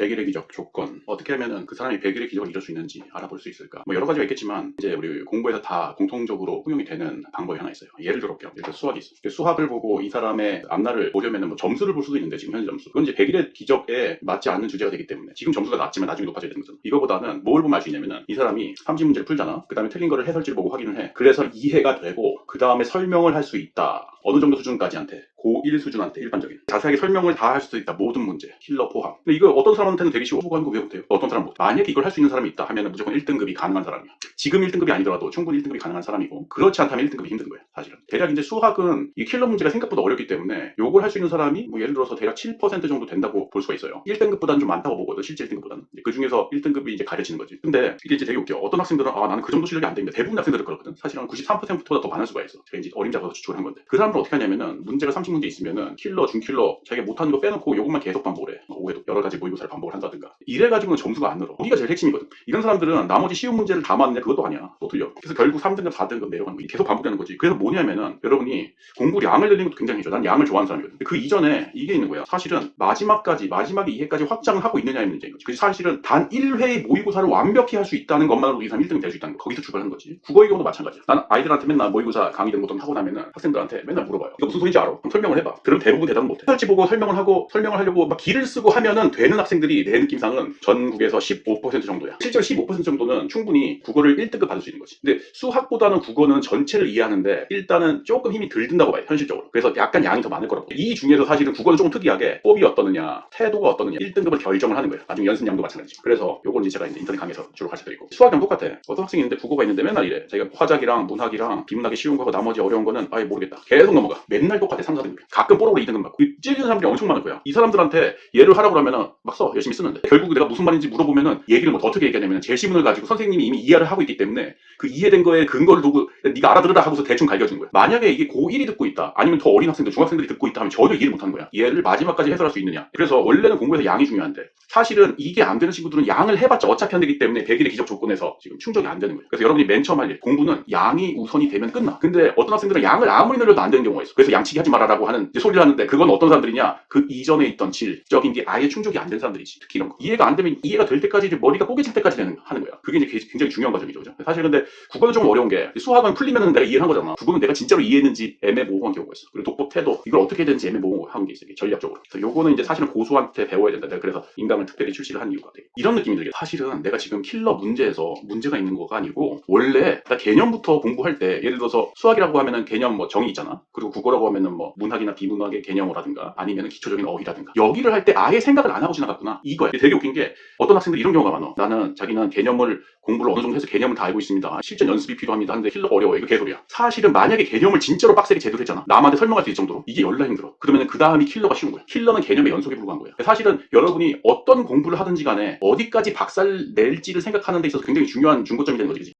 100일의 기적 조건. 어떻게 하면은 그 사람이 100일의 기적을 이룰 수 있는지 알아볼 수 있을까? 뭐 여러 가지가 있겠지만 이제 우리 공부에서 다 공통적으로 통용이 되는 방법이 하나 있어요. 예를 들어볼게요. 예를 들어 수학이 있어 그 수학을 보고 이 사람의 앞날을 보려면은 뭐 점수를 볼 수도 있는데 지금 현재 점수. 그건 이제 100일의 기적에 맞지 않는 주제가 되기 때문에 지금 점수가 낮지만 나중에 높아져야 되는 거잖아 이거보다는 뭘 보면 알 수 있냐면은 이 사람이 30문제를 풀잖아. 그 다음에 틀린 거를 해설지를 보고 확인을 해. 그래서 이해가 되고 그 다음에 설명을 할 수 있다. 어느 정도 수준까지한테 고1 수준한테 일반적인. 자세하게 설명을 다 할 수도 있다. 모든 문제. 킬러 포함. 근데 이거 어떤 사람한테는 되게 쉬워. 하는 거왜 못해요. 어떤 사람 못. 만약에 이걸 할 수 있는 사람이 있다 하면 무조건 1등급이 가능한 사람이야. 지금 1등급이 아니더라도 충분히 1등급이 가능한 사람이고 그렇지 않다면 1등급이 힘든 거예요 사실은. 대략 이제 수학은 이 킬러 문제가 생각보다 어렵기 때문에 요걸 할 수 있는 사람이 뭐 예를 들어서 대략 7% 정도 된다고 볼 수가 있어요. 1등급보다는 좀 많다고 보거든 실제 1등급보다는. 그 중에서 1등급이 이제 가려지는 거지. 근데 이게 이제 되게 웃겨. 어떤 학생들은 아 나는 그 정도 실력이 안 됩니다. 대부분 학생들은 그렇거든. 사실은 93%보다 더 많을 수가 있어. 제가 이제 어림잡아서 추측을 한 건데. 그 사람들은 어떻게 하냐면은 문제가 30 문제 있으면은 킬러 중킬러 자기가 못하는 거 빼놓고 요것만 계속 반복을 해. 오해도 여러 가지 모의고사를 반복을 한다든가. 이래가지고는 점수가 안 늘어. 우리가 제일 핵심이거든. 이런 사람들은 나머지 쉬운 문제를 다 맞는데 그것도 아니야. 또 틀려. 그래서 결국 3등급 4등급 내려가는 거 계속 반복되는 거지. 그래서 뭐냐면은 여러분이 공부 양을 늘리는 것도 굉장히 좋아 난 양을 좋아하는 사람이거든. 그 이전에 이게 있는 거야. 사실은 마지막까지 마지막에 이해까지 확장을 하고 있느냐의 문제인 거지. 그래서 사실은 단 1회의 모의고사를 완벽히 할 수 있다는 것만으로도 이 사람 1등이 될 수 있다는 거. 거기서 출발하는 거지. 국어의 경우도 마찬가지야. 난 아이들한테 맨날 모의고사 강의 등것 하고 나면은 학생들한테 맨날 물어봐요. 이거 무슨 소리인지 알아? 설명을 해봐. 그럼 대부분 대답은 못해. 설치 보고 설명을 하고 설명을 하려고 막 기를 쓰고 하면은 되는 학생들이 내 느낌상은 전국에서 15% 정도야. 실제로 15% 정도는 충분히 국어를 1등급 받을 수 있는 거지. 근데 수학보다는 국어는 전체를 이해하는데 일단은 조금 힘이 덜 든다고 봐요 현실적으로. 그래서 약간 양이 더 많을 거라고. 이 중에서 사실은 국어는 조금 특이하게 법이 어떠느냐 태도가 어떠느냐 1등급을 결정을 하는 거예요. 나중에 연습량도 마찬가지죠 그래서 요건 이제 제가 이제 인터넷 강의에서 주로 가르쳐 드리고. 수학이랑 똑같아. 어떤 학생이 있는데 국어가 있는데 맨날 이래. 자기가 화작이랑 문학이랑 비문학이 쉬운 거고 나머지 어려운 거는 아예 모르겠다. 계속 넘어가. 맨날 똑같아 3, 4등 급 가끔 뽀록으로 2등급 맞고 이 찔리는 사람들이 엄청 많을 거야 이 사람들한테 얘를 하라고 그러면은 막 써 열심히 쓰는데 결국 내가 무슨 말인지 물어보면은 얘기를 뭐 어떻게 얘기하냐면 제시문을 가지고 선생님이 이미 이해를 하고 있기 때문에 그 이해된 거에 근거를 두고 네가 알아들으라 하고서 대충 갈겨주는 거야 만약에 이게 고1이 듣고 있다 아니면 더 어린 학생들 중학생들이 듣고 있다 하면 전혀 이해를 못하는 거야. 얘를 마지막까지 해설할 수 있느냐. 그래서 원래는 공부에서 양이 중요한데 사실은 이게 안 되는 친구들은 양을 해봤자 어차피 안 되기 때문에 100일의 기적 조건에서 지금 충족이 안 되는 거예요. 그래서 여러분이 맨 처음 할 일 공부는 양이 우선이 되면 끝나. 근데 어떤 학생들은 양을 아무리 늘려도 안 되는 경우가 있어. 그래서 양치기 하지 말아라 고 하는 소리를 하는데 그건 어떤 사람들이냐? 그 이전에 있던 질적인 게 아예 충족이 안 된 사람들이지. 특히 이런 거. 이해가 안 되면 이해가 될 때까지 이제 머리가 뽀개질 때까지 되는, 하는 거야 그게 이제 굉장히 중요한 과정이죠. 그죠? 사실 근데 국어는 좀 어려운 게 수학은 풀리면 내가 이해를 한 거잖아. 국어는 내가 진짜로 이해했는지 애매모호한 경우가 있어. 그리고 독법 태도 이걸 어떻게 해야 되는지 애매모호한 게 있어 이게 전략적으로. 그래서 요거는 이제 사실은 고수한테 배워야 된다. 내가 그래서 인강을 특별히 출시를 한 이유가 돼. 이런 느낌이 들게 사실은 내가 지금 킬러 문제에서 문제가 있는 거가 아니고 원래 나 개념부터 공부할 때 예를 들어서 수학이라고 하면은 개념 뭐 정의 있잖아. 그리고 국어라고 하면은 뭐 문 학이나 비문학의 개념어라든가 아니면 기초적인 어휘라든가. 여기를 할 때 아예 생각을 안 하고 지나갔구나. 이거야. 되게 웃긴 게 어떤 학생들이 이런 경우가 많아. 나는 자기는 개념을 공부를 어느 정도 해서 개념을 다 알고 있습니다. 실전 연습이 필요합니다. 하는데 킬러가 어려워. 이거 개소리야. 사실은 만약에 개념을 진짜로 빡세게 제대로 했잖아. 남한테 설명할 수 있을 정도로. 이게 열나 힘들어. 그러면 그 다음이 킬러가 쉬운 거야. 킬러는 개념의 연속에 불과한 거야. 사실은 여러분이 어떤 공부를 하든지 간에 어디까지 박살 낼지를 생각하는 데 있어서 굉장히 중요한 중고점이 되는 거지?